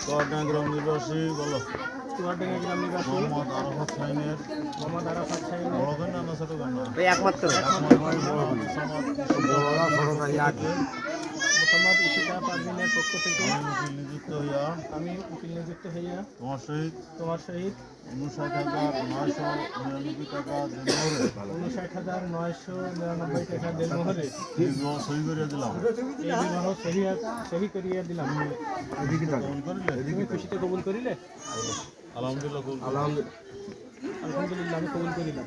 চুয়াডাঙ্গা গ্রাম নিবাসী বলো চুয়াডাঙ্গা গ্রাম নিবাসী মোহাম্মদ আরাফাত সাইনের মোহাম্মদ আরাফাত সাহেব বড় কেন না ছোট কেন এই একমাত্র মোহাম্মদ ইশিকা পারভিনের পক্ষ থেকে নিযুক্ত হইয়া আমি উকিল নিযুক্ত হইয়া তোমার সহিত তোমার সহিত উনষাট হাজার নয়শো নিরানব্বই টাকা উনষাট হাজার নয়শো নিরানব্বই টাকা দেড়মোহরে সই করিয়া দিলাম। সহি সহি করিয়া দিলাম। কবুল করিলে? তুমি খুশিতে কবুল করিলে? আলহামদুলিল্লাহ কবুল আলহামদুলিল্লাহ আমি কবুল করিলাম।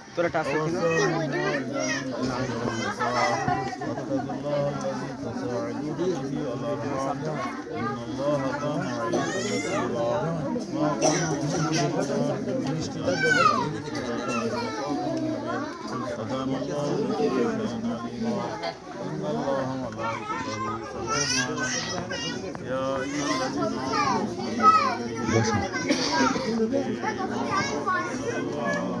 Terima kasih. Thank you.